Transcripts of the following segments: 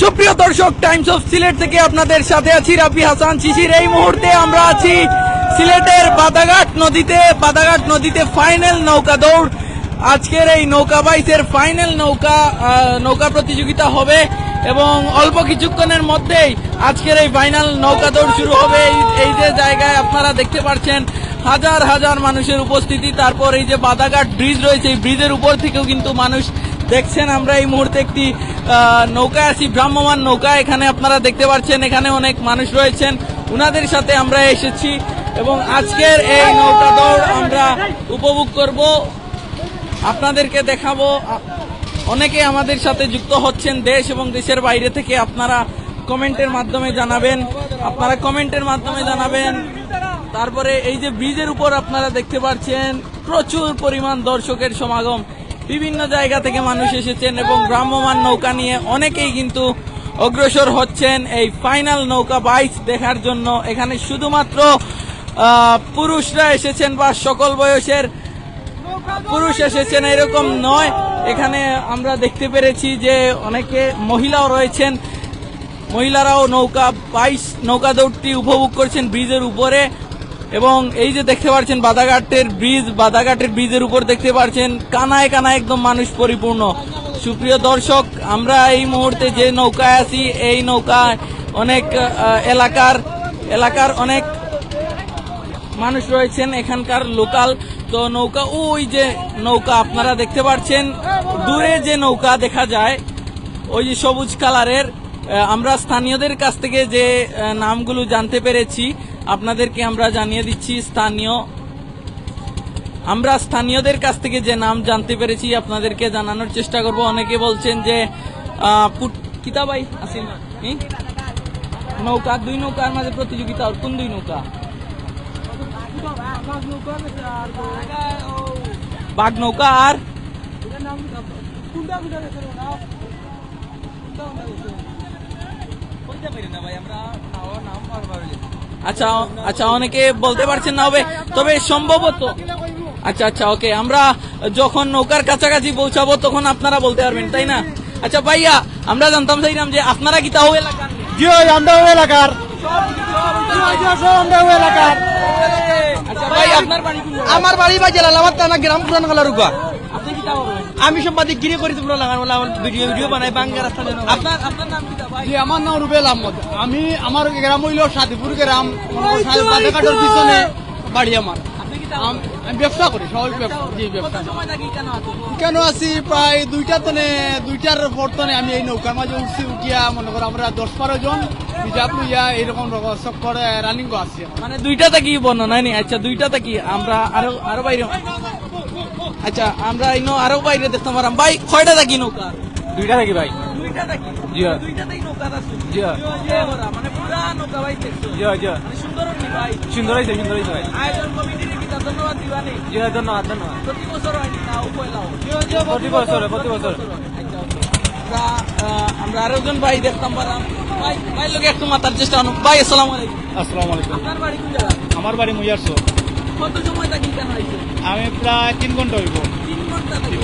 সুপ্রিয় দর্শক Times of Sylhet থেকে আপনাদের সাথে আছি রাফি হাসান। শিশির, এই মুহূর্তে আমরা আছি সিলেটের বাদাঘাট নদীতে। বাদাঘাট নদীতে ফাইনাল নৌকা দৌড়। আজকের এই নৌকা বাইসের ফাইনাল নৌকা নৌকা প্রতিযোগিতা হবে এবং অল্প কিছুক্ষণের মধ্যেই আজকের এই ফাইনাল নৌকা দৌড় শুরু হবে। এই- যে জায়গায় আপনারা দেখতে পাচ্ছেন হাজার হাজার মানুষের উপস্থিতি। তারপর এই যে বাদাঘাট ব্রিজ রয়েছে, এই ব্রিজের উপর থেকেও কিন্তু মানুষ দেখছেন আমরা এই মুহূর্তে একটি আহ, নৌকা আছি ভ্রাম্যমান নৌকা এখানে আপনারা দেখতে পাচ্ছেন এখানে অনেক মানুষ রয়েছেন। উনাদের সাথে আমরা এসেছি এবং আজকের এই নৌকা দৌড় আমরা উপভোগ করব। আপনাদেরকে দেখাবো অনেকে আমাদের সাথে যুক্ত হচ্ছেন দেশ এবং দেশের বাইরে থেকে। আপনারা কমেন্টের মাধ্যমে জানাবেন আপনারা কমেন্টের মাধ্যমে জানাবেন। তারপরে এই যে ব্রিজের উপর আপনারা দেখতে পাচ্ছেন প্রচুর পরিমাণ দর্শকের সমাগম। বিভিন্ন জায়গা থেকে মানুষ এসেছেন এবং ভ্রাম্যমান নৌকা নিয়ে অনেকেই কিন্তু অগ্রসর হচ্ছেন এই ফাইনাল নৌকা বাইচ দেখার জন্য। এখানে শুধুমাত্র পুরুষরা এসেছেন বা সকল বয়সের পুরুষ এসেছেন এরকম নয়। এখানে আমরা দেখতে পেরেছি যে অনেকে মহিলাও রয়েছেন। মহিলারাও নৌকা বাইশ নৌকা দৌড়টি উপভোগ করছেন ব্রিজের উপরে। এবং এই যে দেখতে পাচ্ছেন বাদাঘাটের ব্রিজ, বাদাঘাটের ব্রিজের উপর দেখতে পাচ্ছেন কানায় কানায় একদম মানুষ পরিপূর্ণ। সুপ্রিয় দর্শক, আমরা এই মুহূর্তে যে নৌকায় আছি, এই নৌকায় অনেক এলাকার এলাকার অনেক মানুষ রয়েছেন, এখানকার লোকাল। তো নৌকা, ওই যে নৌকা আপনারা দেখতে পাচ্ছেন দূরে যে নৌকা দেখা যায়, ওই যে সবুজ কালারের আমরা স্থানীয়দের কাছ থেকে যে নামগুলো জানতে পেরেছি, আপনাদেরকে আমরা জানিয়ে দিচ্ছি, স্থানীয়। আমরা স্থানীয়দের কাছ থেকে যে নাম জানতে পেরেছি, আপনাদেরকে জানানোর চেষ্টা করব। অনেকে বলছেন যে কিতাবাই আসিল। নৌকা, দুই নৌকার মাঝে প্রতিযোগিতা ওর কোন দুই নৌকা? বাঘ নৌকা আর? আচ্ছা আচ্ছা অনেকে বলতে পারছেন না হবে তবে সম্ভবত আচ্ছা আচ্ছা ওকে আমরা যখন নৌকার কাছাকাছি পৌঁছাবো তখন আপনারা বলতে পারবেন তাই না? আচ্ছা ভাইয়া আমরা জানতাম চাইলাম যে আপনারা কি তাও এলাকার? জি আমরা ওই এলাকার আমরা ওই এলাকার। আচ্ছা ভাই আপনার বাড়ি আমার বাড়ি বা জেলা আমার গ্রাম পুরান গলা আমি সাংবাদিক গিরি করি তোমরা লাগান আমার ভিডিও ভিডিও বানাই বাঙ্গা রাস্তা যেন আপনার আপনার নাম কি জি আমার নাম রুবেল আহমদ। আমি আমার গ্রাম হইল সাদিপুর গ্রাম বাজারঘাটের পিছনে বাড়ি আমার। আম- ব্যবসা করি সহজ ব্যবসা জি ব্যবসা। সময় থাকি কেন আছি? প্রায় দুইটা তনে দুইটার পর তনে আমি এই নৌকার মাঝে উঠছি উঠিয়া মনে করো আমরা দশ বারো জন রিজার্ভ লইয়া এইরকম চক্কর রানিং আছি। মানে দুইটাতে কি বর্ণনা নাই আচ্ছা দুইটাতে কি আমরা আরও আরও বাইরে। আচ্ছা আমরা ইনো আরও বাইরে দেখতে পারাম ভাই কয়টা থাকি নৌকা? দুইটা থাকি ভাই। দুইটা থাকি? জি হ্যাঁ। দুইটাতেই নৌকা আছে। জি হ্যাঁ। মানে পুরা নৌকা ভাই জি জি মানে সুন্দর ভাই। সুন্দর হয়েছে সুন্দর হয়েছে ভাই। আয়োজন কমিটির কি ধন্যবাদ দিবানি জি ধন্যবাদ ধন্যবাদ। প্রতি বছর হয়নি না উপয়লাও প্রতি বছর প্রতি বছর। আচ্ছা, আমরা আহ, আমরা আরও জন ভাই দেখতাম পারাম ভাই ভাই লোকে একটু মাতার চেষ্টা ভাই আসসালামু আলাইকুম। আসসালামু আলাইকুম। আপনার বাড়ি কোন জায়গা আমার বাড়ি মুইয়ারশো কত সময় থাকি কেন আমি প্রায় তিন ঘণ্টা হইব। তিন ঘণ্টা থাকি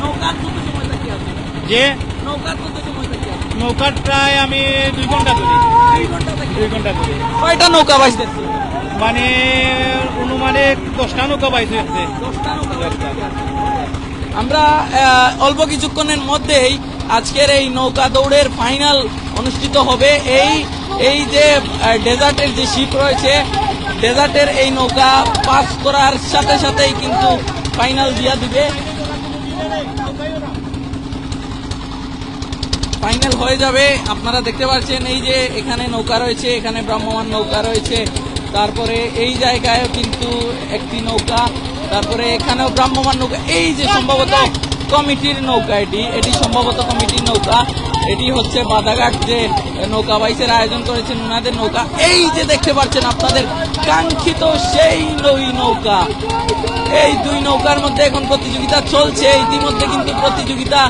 নৌকার কত সময় থাকি আছে? যে? নৌকার কত সময় থাকি আছে? নৌকার প্রায় আমি দুই ঘণ্টা ধরি। দুই ঘণ্টা থাকি দুই ঘণ্টা ধরি। কয়টা নৌকা বাইস দেখছি মানে অনুমানিক দশটা নৌকা পাইছে দশটা নৌকা আছে। আমরা অল্প কিছুক্ষণের মধ্যেই আজকের এই নৌকা দৌড়ের ফাইনাল অনুষ্ঠিত হবে। এই এই যে ডেজার্টের যে শিপ রয়েছে ডেজার্টের এই নৌকা পাস করার সাথে সাথেই কিন্তু ফাইনাল দিয়া দিবে। ফাইনাল হয়ে যাবে, আপনারা দেখতে পাচ্ছেন এই যে এখানে নৌকা রয়েছে, এখানে ব্রাহ্মমান নৌকা রয়েছে। তারপরে এই জায়গায়ও কিন্তু একটি নৌকা, তারপরে এখানেও ব্রাহ্মমান নৌকা। এই যে সম্ভবত কমিটির নৌকা এটি। এটি সম্ভবত কমিটির নৌকা। এটি হচ্ছে বাদাঘাট যে নৌকা বাইসের আয়োজন করেছেন ওনাদের নৌকা। এই যে দেখতে পাচ্ছেন আপনাদের কাঙ্ক্ষিত সেই নই নৌকা। এই দুই নৌকার মধ্যে এখন প্রতিযোগিতা চলছে। ইতিমধ্যে কিন্তু প্রতিযোগিতা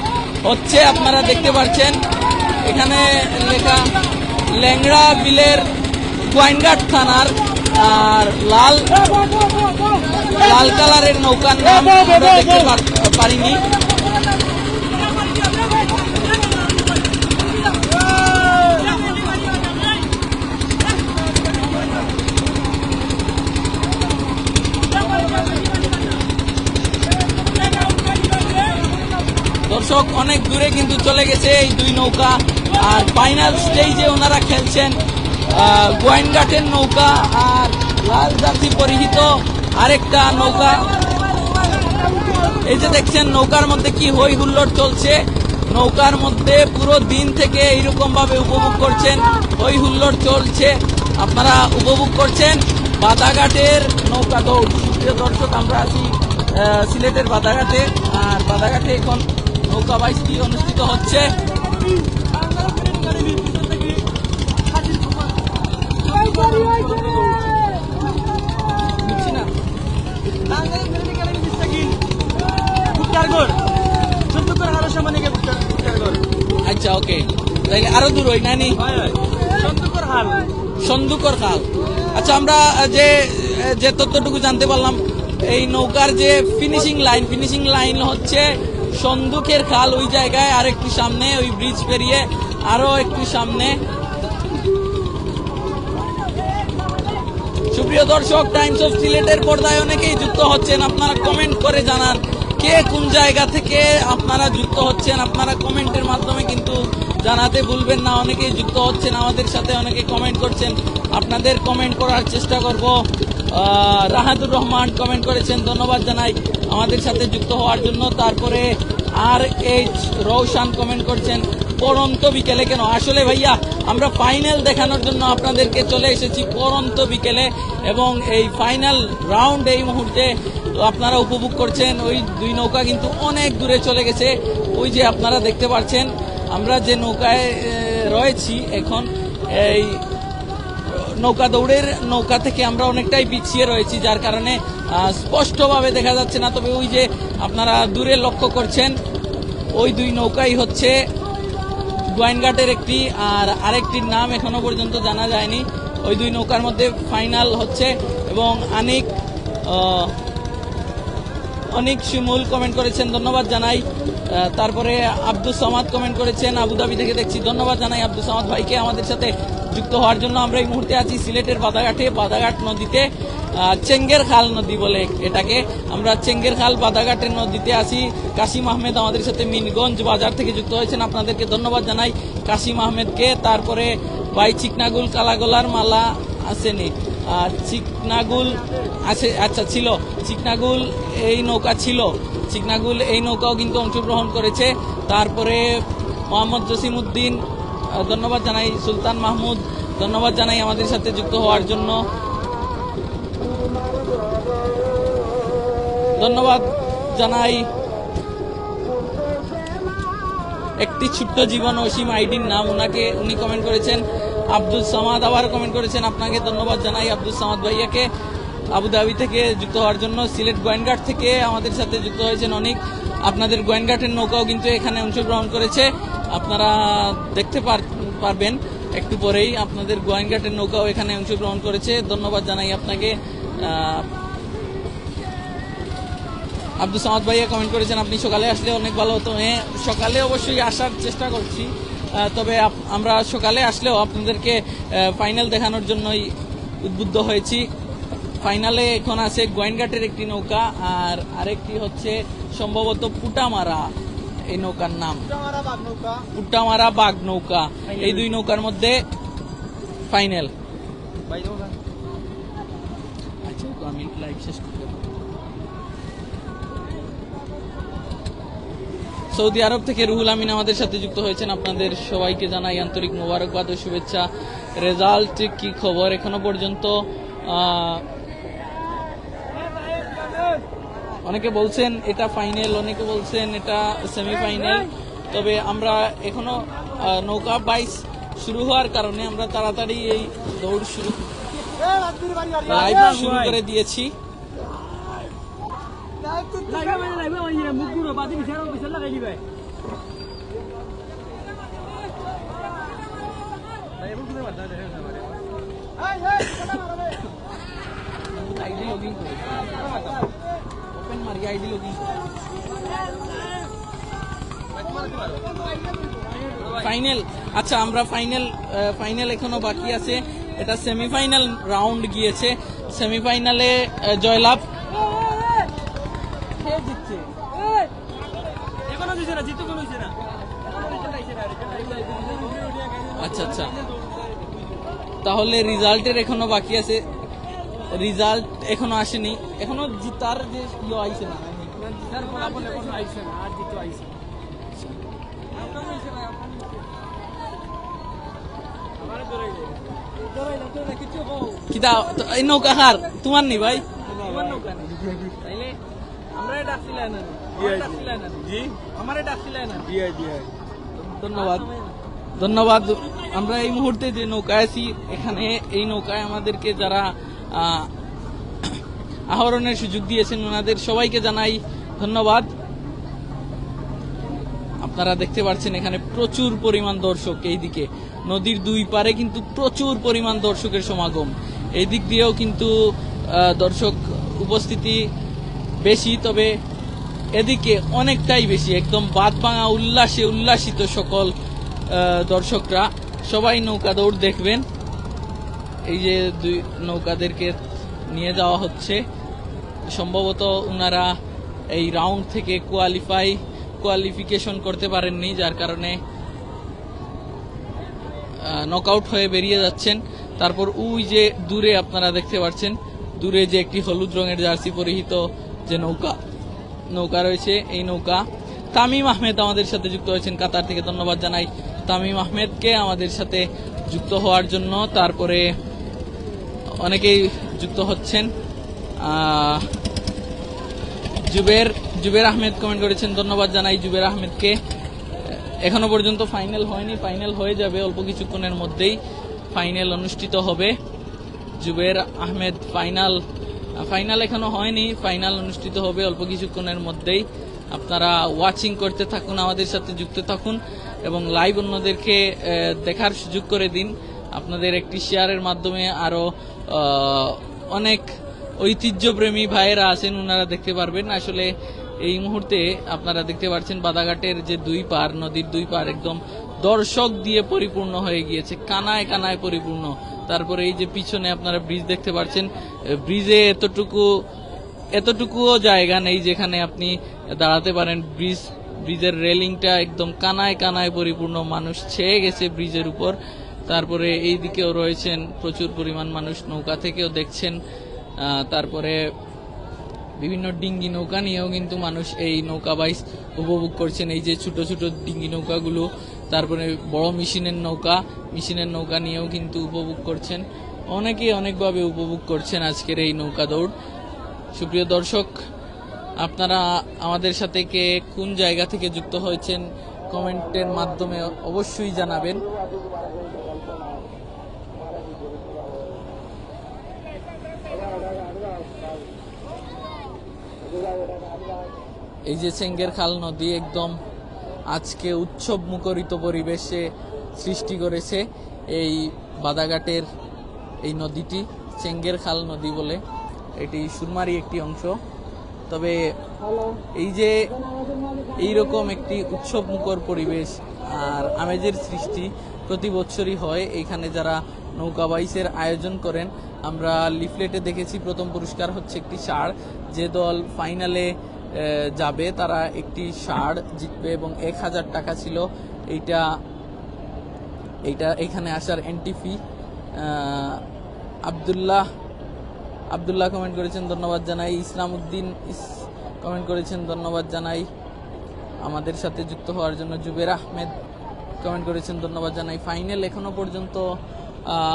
হচ্ছে, আপনারা দেখতে পাচ্ছেন। এখানে লেখা ল্যাংড়া বিলের গোয়াইনঘাট থানার, আর লাল লাল কালারের নৌকার নাম দেখতে পারিনি। অনেক দূরে কিন্তু চলে গেছে এই দুই নৌকা। আর ফাইনাল স্টেজে ওনারা খেলছেন গোয়েনঘাটের নৌকা আর লাল জাতি পরিহিত আরেকটা নৌকা। এই যে দেখছেন, নৌকার মধ্যে কি হই হুল্লোড় চলছে, নৌকার মধ্যে পুরো দিন থেকে এইরকম ভাবে উপভোগ করছেন হই হুল্লোড় চলছে। আপনারা উপভোগ করছেন বাদাঘাটের নৌকা দৌড়। দর্শক, আমরা আছি সিলেটের বাদাঘাটে। আর বাদাঘাটে এখন নৌকা বাইশটি অনুষ্ঠিত হচ্ছে। আচ্ছা ওকে। তাইলে আরও দূর হই, নানি? সন্দুকর খাল। আচ্ছা আমরা যে যে তথ্যটুকু জানতে পারলাম, এই নৌকার যে ফিনিশিং লাইন ফিনিশিং লাইন হচ্ছে সন্দুকের খাল ওই জায়গায়, আর একটু সামনে ওই ব্রিজ পেরিয়ে আরও একটু সামনে। সুপ্রিয় দর্শক টাইমস অফ সিলেটের পর্দায় অনেকেই যুক্ত হচ্ছেন। আপনারা কমেন্ট করে জানান। কে কোন জায়গা থেকে আপনারা যুক্ত হচ্ছেন, আপনারা কমেন্টের মাধ্যমে কিন্তু জানাতে ভুলবেন না। অনেকেই যুক্ত হচ্ছেন, আমাদের সাথে অনেকে কমেন্ট করছেন। আপনাদের কমেন্ট করার চেষ্টা করব। রাহাদুর রহমান কমেন্ট করেছেন, ধন্যবাদ জানাই আমাদের সাথে যুক্ত হওয়ার জন্য। তারপরে আর এইচ রৌশান কমেন্ট করছেন। পরন্ত বিকেলে কেন? আসলে ভাইয়া, আমরা ফাইনাল দেখানোর জন্য আপনাদেরকে চলে এসেছি পরন্ত বিকেলে এবং এই ফাইনাল রাউন্ড এই মুহূর্তে আপনারা উপভোগ করছেন। ওই দুই নৌকা কিন্তু অনেক দূরে চলে গেছে। ওই যে আপনারা দেখতে পাচ্ছেন, আমরা যে নৌকায় রয়েছি এখন, এই নৌকা দৌড়ের নৌকা থেকে আমরা অনেকটাই পিছিয়ে রয়েছি, যার কারণে স্পষ্টভাবে দেখা যাচ্ছে না। তবে ওই যে আপনারা দূরে লক্ষ্য করছেন, ওই দুই নৌকাই হচ্ছে গোয়াইনঘাটের একটি আর আরেকটির নাম এখনও পর্যন্ত জানা যায়নি। ওই দুই নৌকার মধ্যে ফাইনাল হচ্ছে এবং অনেক অনেক শিমুল কমেন্ট করেছেন, ধন্যবাদ জানাই। তারপরে আব্দুল সামাদ কমেন্ট করেছেন, আবুধাবি থেকে দেখছি, ধন্যবাদ জানাই আব্দুল সামাদ ভাইকে আমাদের সাথে যুক্ত হওয়ার জন্য। আমরা এই মুহূর্তে আছি সিলেটের বাদাঘাটে, বাদাঘাট নদীতে। চেঙ্গের খাল নদী বলে এটাকে। আমরা চেঙ্গের খাল বাদাঘাটের নদীতে আছি। কাসিম আহমেদ আমাদের সাথে মিনগঞ্জ বাজার থেকে যুক্ত হয়েছেন। আপনাদেরকে ধন্যবাদ জানাই। কাসিম আহমেদকে তারপরে ভাই চিকনাগুল কালাগোলার মালা আসেনি। চিকনাগুল আছে আচ্ছা ছিল। চিকনাগুল এই নৌকা ছিল। চিকনাগুল এই নৌকাও কিন্তু অংশগ্রহণ করেছে। তারপরে মোহাম্মদ জসিমউদ্দিন আহ, ধন্যবাদ জানাই। সুলতান মাহমুদ ধন্যবাদ জানাই আমাদের সাথে যুক্ত হওয়ার জন্য। ধন্যবাদ জানাই। একটি ছোট্ট জীবন অসীম আইডির নাম ওনাকে উনি কমেন্ট করেছেন। আব্দুল সামাদ আবার কমেন্ট করেছেন, আপনাকে ধন্যবাদ জানাই আব্দুল সামাদ ভাইয়াকে। আবুধাবি থেকে যুক্ত হওয়ার জন্য সিলেট গোয়েনঘাট থেকে আমাদের সাথে যুক্ত হয়েছেন অনেক। আপনাদের গোয়েনঘাটের নৌকাও কিন্তু এখানে অংশগ্রহণ করেছে। আপনারা দেখতে পার- পারবেন, একটু পরেই আপনাদের গোয়েনঘাটের নৌকাও এখানে অংশগ্রহণ করেছে। ধন্যবাদ জানাই আপনাকে। আব্দুল সামাদ ভাইয়া কমেন্ট করেছেন আপনি সকালে আসলে অনেক ভালো হতো। হ্যাঁ সকালে অবশ্যই আসার চেষ্টা করছি। তবে আমরা সকালে আসলেও আপনাদেরকে ফাইনাল দেখানোর জন্যই উদ্বুদ্ধ হয়েছি। ফাইনালে এখন আছে গোয়েনঘাটের একটি নৌকা আর আরেকটি হচ্ছে সম্ভবত পুটামারা এই নৌকার নাম। পুটামারা বাঘ নৌকা। এই দুই নৌকার মধ্যে ফাইনাল আচ্ছা আমি লাইভ শেষ সৌদি আরব থেকে রুহুল আমিন আমাদের সাথে যুক্ত হয়েছেন। আপনাদের সবাইকে জানাই আন্তরিক মোবারকবাদ ও শুভেচ্ছা। রেজাল্ট কি খবর এখনও পর্যন্ত? অনেকে বলছেন এটা ফাইনাল অনেকে বলছেন এটা সেমিফাইনাল তবে আমরা এখনও নৌকা বাইশ শুরু হওয়ার কারণে আমরা তাড়াতাড়ি এই দৌড় শুরু লাইভ শুরু করে দিয়েছি। আইডি লগইন ফাইনাল আচ্ছা আমরা ফাইনাল ফাইনাল এখনও বাকি আছে। এটা সেমিফাইনাল রাউন্ড গিয়েছে। সেমিফাইনালে জয়লাভ কে জিতছে এখনও দিছে না জিতু কোনো হইছে না আচ্ছা আচ্ছা। তাহলে রিজাল্টের এখনও বাকি আছে। রিজাল্ট এখনও আসেনি। এখনও জিতার যে ইয়ে আইছে না তার ফলাফল এখন আইছে না আর দিতে আইছে কিতা এই নৌকা কার? তোমার ভাই? না ধন্যবাদ। ধন্যবাদ। আমরা এই মুহূর্তে যে নৌকায় আছি, এখানে এই নৌকায় আমাদেরকে যারা আহরণের সুযোগ দিয়েছেন, ওনাদের সবাইকে জানাই ধন্যবাদ। আপনারা দেখতে পাচ্ছেন এখানে প্রচুর পরিমাণ দর্শক এইদিকে। নদীর দুই পারে কিন্তু প্রচুর পরিমাণ দর্শকের সমাগম। এই দিক দিয়েও কিন্তু দর্শক উপস্থিতি বেশি, তবে এদিকে অনেকটাই বেশি। একদম বাদ ভাঙা উল্লাসে উল্লাসিত সকল দর্শকরা, সবাই নৌকা দৌড় দেখবেন। এই যে দুই নৌকাদেরকে নিয়ে যাওয়া হচ্ছে। সম্ভবত ওনারা এই রাউন্ড থেকে কোয়ালিফাই কোয়ালিফিকেশন করতে পারেননি, যার কারণে নকআউট হয়ে বেরিয়ে যাচ্ছেন। তারপর ওই যে দূরে আপনারা দেখতে পাচ্ছেন, দূরে যে একটি হলুদ রঙের জার্সি পরিহিত যে নৌকা নৌকা রয়েছে, এই নৌকা। তামিম আহমেদ আমাদের সাথে যুক্ত হয়েছেন কাতার থেকে, ধন্যবাদ জানাই। তামিম আহমেদকে আমাদের সাথে যুক্ত হওয়ার জন্য। তারপরে অনেকেই যুক্ত হচ্ছেন। জুবের জুবের আহমেদ কমেন্ট করেছেন, ধন্যবাদ জানাই জুবের আহমেদকে। এখনও পর্যন্ত ফাইনাল হয়নি ফাইনাল হয়ে যাবে অল্প কিছুক্ষণের মধ্যেই। ফাইনাল অনুষ্ঠিত হবে। জুবের আহমেদ ফাইনাল ফাইনাল এখনও হয়নি ফাইনাল অনুষ্ঠিত হবে অল্প কিছুক্ষণের মধ্যেই। আপনারা ওয়াচিং করতে থাকুন, আমাদের সাথে যুক্ত থাকুন। এবং লাইভ অন্যদেরকে দেখার সুযোগ করে দিন। আপনাদের একটি শেয়ারের মাধ্যমে আরও আহ, অনেক ঐতিহ্যপ্রেমী ভাইয়েরা আছেন ওনারা দেখতে পারবেন। আসলে এই মুহূর্তে আপনারা দেখতে পাচ্ছেন বাদাঘাটের যে দুই পার নদীর দুই পার একদম দর্শক দিয়ে পরিপূর্ণ হয়ে গিয়েছে কানায় কানায় পরিপূর্ণ। তারপরে এই যে পিছনে আপনারা ব্রিজ দেখতে পাচ্ছেন ব্রিজে এতটুকু এতটুকুও জায়গা নেই যেখানে আপনি দাঁড়াতে পারেন। ব্রিজ ব্রিজের রেলিংটা একদম কানায় কানায় পরিপূর্ণ, মানুষ ছেয়ে গেছে ব্রিজের উপর। তারপরে এই দিকেও রয়েছেন প্রচুর পরিমাণ মানুষ নৌকা থেকেও দেখছেন। তারপরে বিভিন্ন ডিঙ্গি নৌকা নিয়েও কিন্তু মানুষ এই নৌকা বাইস উপভোগ করছেন, এই যে ছোট ছোট ডিঙ্গি নৌকাগুলো। তারপরে বড় মেশিনের নৌকা মেশিনের নৌকা নিয়েও কিন্তু উপভোগ করছেন। অনেকেই অনেকভাবে উপভোগ করছেন আজকের এই নৌকা দৌড়। সুপ্রিয় দর্শক আপনারা আমাদের সাথে কে কোন জায়গা থেকে যুক্ত হয়েছেন কমেন্টের মাধ্যমে অবশ্যই জানাবেন। এই যে চেঙ্গের খাল নদী একদম আজকে উৎসব মুখরিত পরিবেশে সৃষ্টি করেছে এই বাদাঘাটের এই নদীটি চেঙ্গের খাল নদী বলে। এটি সুরমারি একটি অংশ। তবে এই যে এইরকম একটি উৎসব মুখর পরিবেশ আর আমেজের সৃষ্টি প্রতি বছরই হয় এখানে যারা নৌকা বাইসের আয়োজন করেন, আমরা লিফলেটে দেখেছি প্রথম পুরস্কার হচ্ছে একটি ষাঁড়। যে দল ফাইনালে যাবে তারা একটি ষাঁড় জিতবে এবং এক হাজার টাকা ছিল। এইটা এইটা এখানে আসার entry fee Abdullah Abdullah comment করেছেন, ধন্যবাদ জানাই। ইসলাম উদ্দিন কমেন্ট করেছেন, ধন্যবাদ জানাই। আমাদের সাথে যুক্ত হওয়ার জন্য জুবের আহমেদ কমেন্ট করেছেন, ধন্যবাদ জানাই। ফাইনাল এখনও পর্যন্ত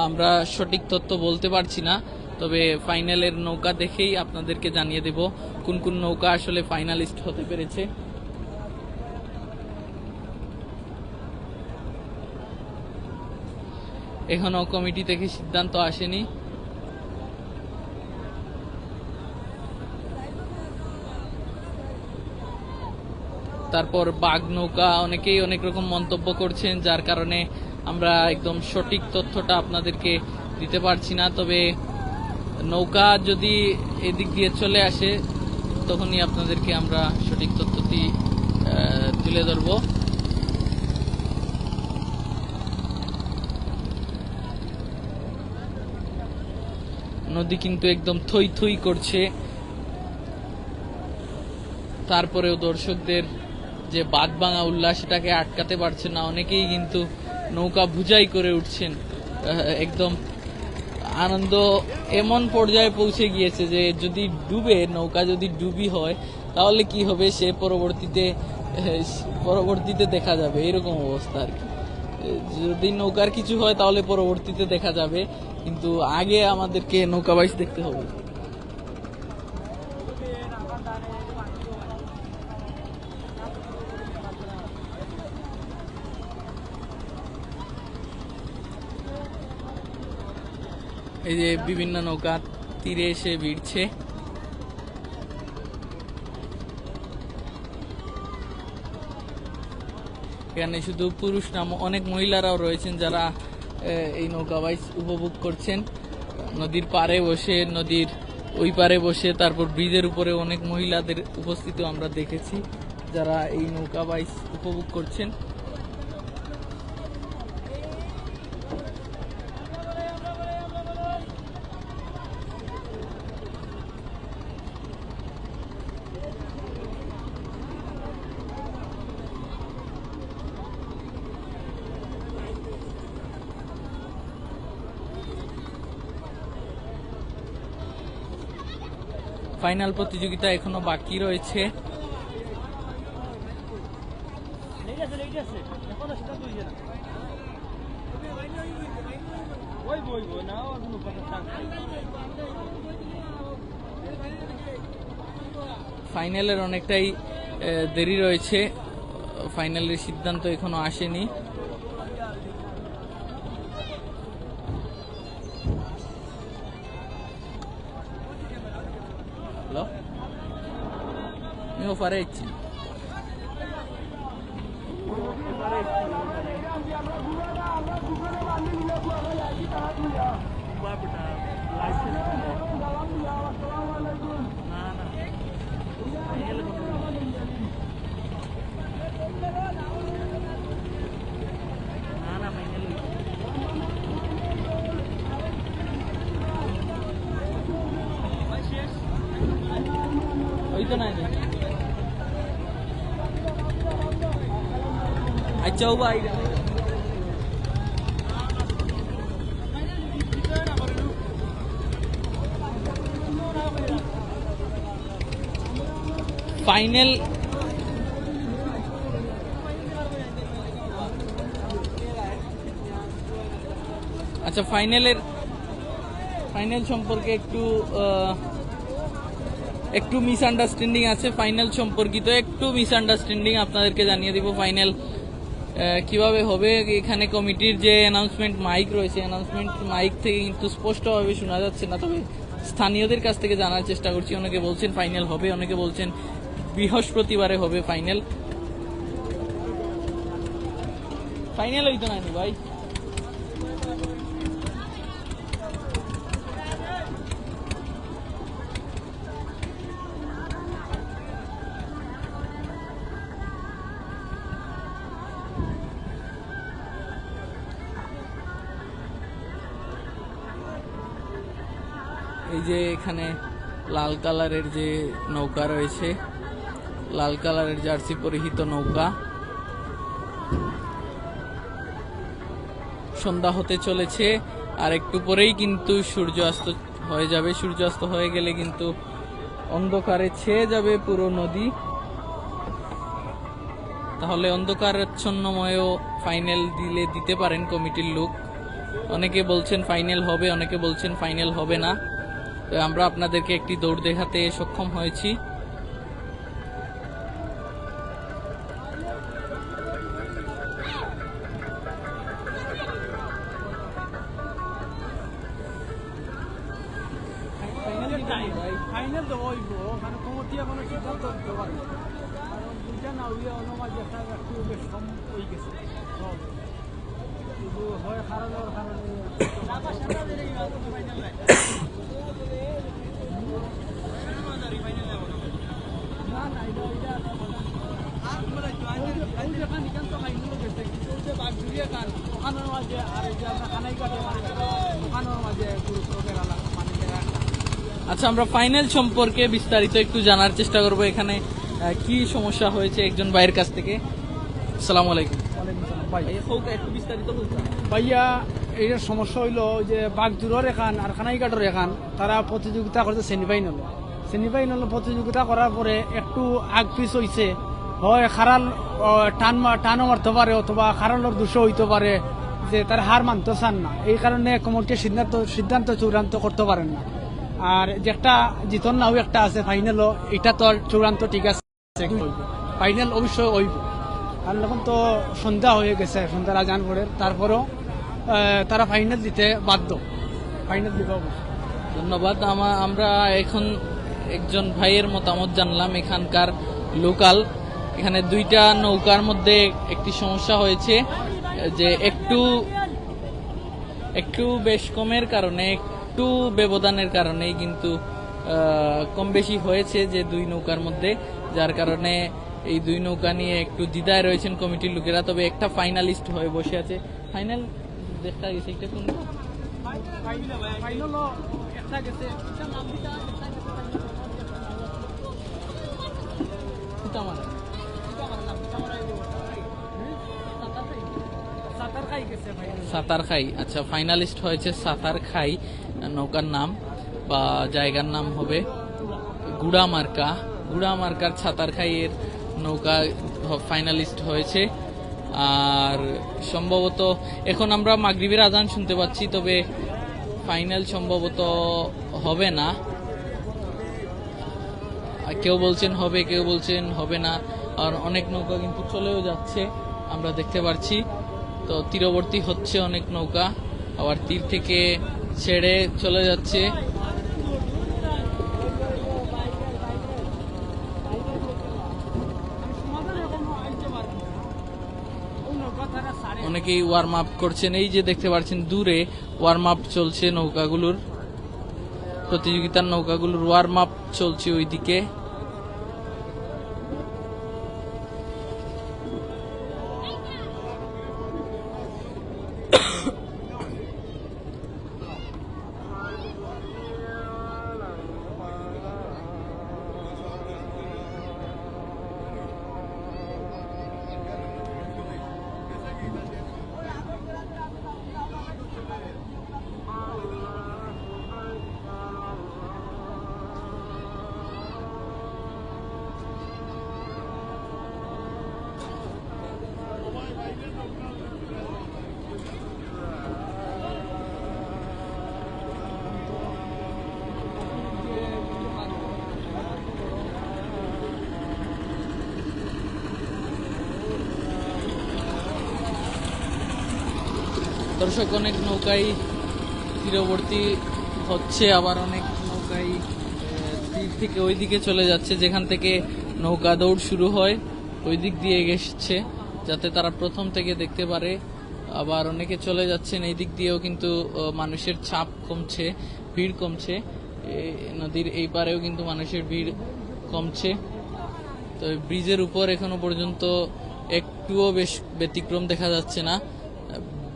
আমরা সঠিক তথ্য বলতে পারছি না, তবে ফাইনালের নৌকা দেখেই আপনাদেরকে জানিয়ে দেব কোন কোন নৌকা আসলে ফাইনালিস্ট হতে পেরেছে। এখনও কমিটি থেকে সিদ্ধান্ত আসেনি। তারপর বাঘ নৌকা, অনেকেই অনেক রকম মন্তব্য করছেন, যার কারণে আমরা একদম সঠিক তথ্যটা আপনাদেরকে দিতে পারছি না। তবে নৌকা যদি এদিক দিয়ে চলে আসে, তখনই আপনাদেরকে আমরা সঠিক তথ্যটি তুলে ধরবো। নদী কিন্তু একদম থই থই করছে। তারপরেও দর্শকদের যে বাদ ভাঙা উল্লাস সেটাকে আটকাতে পারছে না। অনেকেই কিন্তু নৌকা বুঝাই করে উঠছেন। একদম আনন্দ এমন পর্যায়ে পৌঁছে গিয়েছে যে যদি ডুবে, নৌকা যদি ডুবি হয়, তাহলে কি হবে? সে পরবর্তীতে পরবর্তীতে দেখা যাবে। এরকম অবস্থা আর কি। যদি নৌকার কিছু হয়, তাহলে পরবর্তীতে দেখা যাবে। কিন্তু আগে আমাদেরকে নৌকা বাইশ দেখতে হবে। এই যে বিভিন্ন নৌকা তীরে এসে ভিড়ছে। এখানে শুধু পুরুষ নাম অনেক মহিলারাও রয়েছেন যারা এই নৌকা বাইচ উপভোগ করছেন। নদীর পারে বসে, নদীর ওই পারে বসে, তারপর ব্রিজের উপরে অনেক মহিলাদের উপস্থিতিও আমরা দেখেছি, যারা এই নৌকা বাইচ উপভোগ করছেন। ফাইনাল প্রতিযোগিতা এখনও বাকি রয়েছে। ফাইনালের অনেকটাই দেরি রয়েছে। ফাইনালের সিদ্ধান্ত এখনও আসেনি। favorite. ভাই ফাইনাল আচ্ছা ফাইনালের ফাইনাল সম্পর্কে একটু একটু মিসআন্ডারস্ট্যান্ডিং আছে। ফাইনাল সম্পর্কিত একটু মিসআন্ডারস্ট্যান্ডিং আপনাদেরকে জানিয়ে দিব। ফাইনাল কীভাবে হবে? এখানে কমিটির যে অ্যানাউন্সমেন্ট মাইক রয়েছে অ্যানাউন্সমেন্ট মাইক থেকে কিন্তু স্পষ্টভাবে শোনা যাচ্ছে না, তবে স্থানীয়দের কাছ থেকে জানার চেষ্টা করছি। অনেকে বলছেন ফাইনাল হবে, অনেকে বলছেন বৃহস্পতিবারে হবে ফাইনাল ফাইনাল হইতো না ভাই। যে এখানে লাল কালারের যে নৌকা রয়েছে, লাল কালারের জার্সি পরিহিত নৌকা। সন্ধ্যা হতে চলেছে, আর একটু পরেই কিন্তু সূর্যাস্ত হয়ে যাবে। সূর্যাস্ত হয়ে গেলে কিন্তু অন্ধকারে ছেয়ে যাবে পুরো নদী। তাহলে অন্ধকারাচ্ছন্নময়ও ফাইনাল দিলে দিতে পারেন কমিটির লোক। অনেকে বলছেন ফাইনাল হবে, অনেকে বলছেন ফাইনাল হবে না। আমরা আপনাদেরকে একটি দৌড় দেখাতে সক্ষম হয়েছি। আচ্ছা আমরা ফাইনাল সম্পর্কে বিস্তারিত একটু জানার চেষ্টা করব এখানে কি সমস্যা হয়েছে একজন ভাইয়ের কাছ থেকে? আসসালামু আলাইকুম। সালাম বিস্তারিত ভাইয়া এইটার সমস্যা হইল যে বাগদুরের এখান আর খানাইঘাটের এখান তারা প্রতিযোগিতা করতে সেমিফাইনাল সেমিফাইনাল প্রতিযোগিতা করার পরে একটু আগ পিছ হইছে। হয় খারাল টান টানও মারতে পারে অথবা খারালোর দোষও হইতে পারে যে তার হার মানতে চান না। এই কারণে কমিটি সিদ্ধান্ত সিদ্ধান্ত চূড়ান্ত করতে পারেন না। আর যে একটা জিতন নাও একটা আছে ফাইনালও এটা তো চূড়ান্ত ঠিক আছে ফাইনাল অবশ্যই হইব। আর এখন তো সন্ধ্যা হয়ে গেছে, সন্ধ্যা আজান পড়ে তারপরও তারা ফাইনাল দিতে বাধ্য। ফাইনাল দিবে ধন্যবাদ। আমা- আমরা এখন একজন ভাইয়ের মতামত জানলাম, এখানকার লোকাল। এখানে দুইটা নৌকার মধ্যে একটি সমস্যা হয়েছে, যে একটু একটু বেশ কমের কারণে একটু ব্যবধানের কারণেই কিন্তু কম বেশি হয়েছে যে দুই নৌকার মধ্যে, যার কারণে এই দুই নৌকা নিয়ে একটু দ্বিধায় রয়েছেন কমিটির লোকেরা। তবে একটা ফাইনালিস্ট হয়ে বসে আছে। ফাইনাল দেখা গেছে একটা খাই সাতার খাই আচ্ছা ফাইনালিস্ট হয়েছে সাতার খাই। নৌকার নাম বা জায়গার নাম হবে গুড়ামার্কা। গুড়ামার্কার ছাতার খাইয়ের নৌকা ফাইনালিস্ট হয়েছে। আর সম্ভবত এখন আমরা মাগরিবের আজান শুনতে পাচ্ছি, তবে ফাইনাল সম্ভবত হবে না। কেউ বলছেন হবে, কেউ বলছেন হবে না। আর অনেক নৌকা কিন্তু চলেও যাচ্ছে, আমরা দেখতে পাচ্ছি তো তীরবর্তী হচ্ছে অনেক নৌকা। আবার তীর থেকে ছেড়ে চলে যাচ্ছে। অনেকেই ওয়ার্ম আপ করছেন। এই যে দেখতে পাচ্ছেন, দূরে ওয়ার্ম আপ চলছে নৌকাগুলোর। প্রতিযোগিতার নৌকাগুলোর ওয়ার্ম আপ চলছে ওইদিকে। দর্শক অনেক নৌকাই তীরবর্তী হচ্ছে, আবার অনেক নৌকাই তীর থেকে ওই দিকে চলে যাচ্ছে, যেখান থেকে নৌকা দৌড় শুরু হয় ওই দিক দিয়ে এসছে যাতে তারা প্রথম থেকে দেখতে পারে। আবার অনেকে চলে যাচ্ছেন এই দিক দিয়েও কিন্তু মানুষের চাপ কমছে, ভিড় কমছে। নদীর এই পারেও কিন্তু মানুষের ভিড় কমছে। তো ব্রিজের উপর এখনও পর্যন্ত একটুও বেশ ব্যতিক্রম দেখা যাচ্ছে না।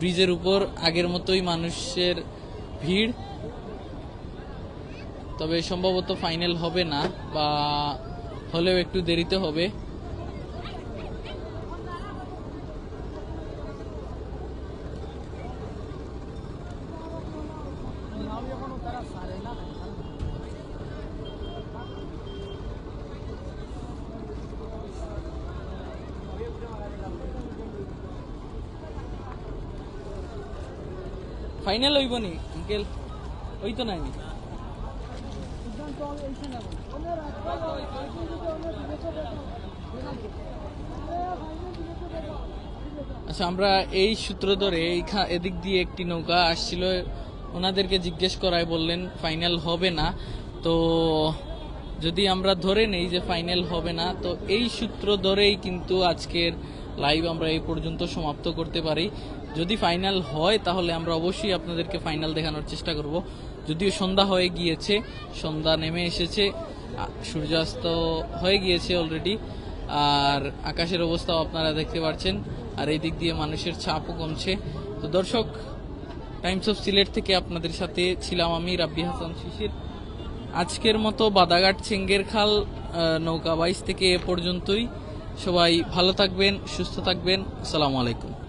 ব্রিজের উপর আগের মতোই মানুষের ভিড়। তবে সম্ভবত ফাইনাল হবে না বা হলেও একটু দেরিতে হবে। ফাইনাল হইব নি, আঙ্কেল? ওই তো নাই। আচ্ছা আমরা এই সূত্র ধরে এদিক দিয়ে একটি নৌকা আসছিল। ওনাদেরকে জিজ্ঞেস করায় বললেন, ফাইনাল হবে না। তো যদি আমরা ধরে নেই যে ফাইনাল হবে না, তো এই সূত্র ধরেই কিন্তু আজকের লাইভ আমরা এই পর্যন্ত সমাপ্ত করতে পারি। যদি ফাইনাল হয়, তাহলে আমরা অবশ্যই আপনাদেরকে ফাইনাল দেখানোর চেষ্টা করব। যদিও সন্ধ্যা হয়ে গিয়েছে, সন্ধ্যা নেমে এসেছে সূর্যাস্ত হয়ে গিয়েছে অলরেডি আর আকাশের অবস্থাও আপনারা দেখতে পাচ্ছেন আর এই দিক দিয়ে মানুষের চাপও কমছে। তো দর্শক টাইমস অফ সিলেট থেকে আপনাদের সাথে ছিলাম আমি, রাব্বি হাসান শিশির। আজকের মতো বাদাঘাট চেঙ্গের খাল নৌকা বাইশ থেকে এ পর্যন্তই। সবাই ভালো থাকবেন, সুস্থ থাকবেন। আসসালামু আলাইকুম।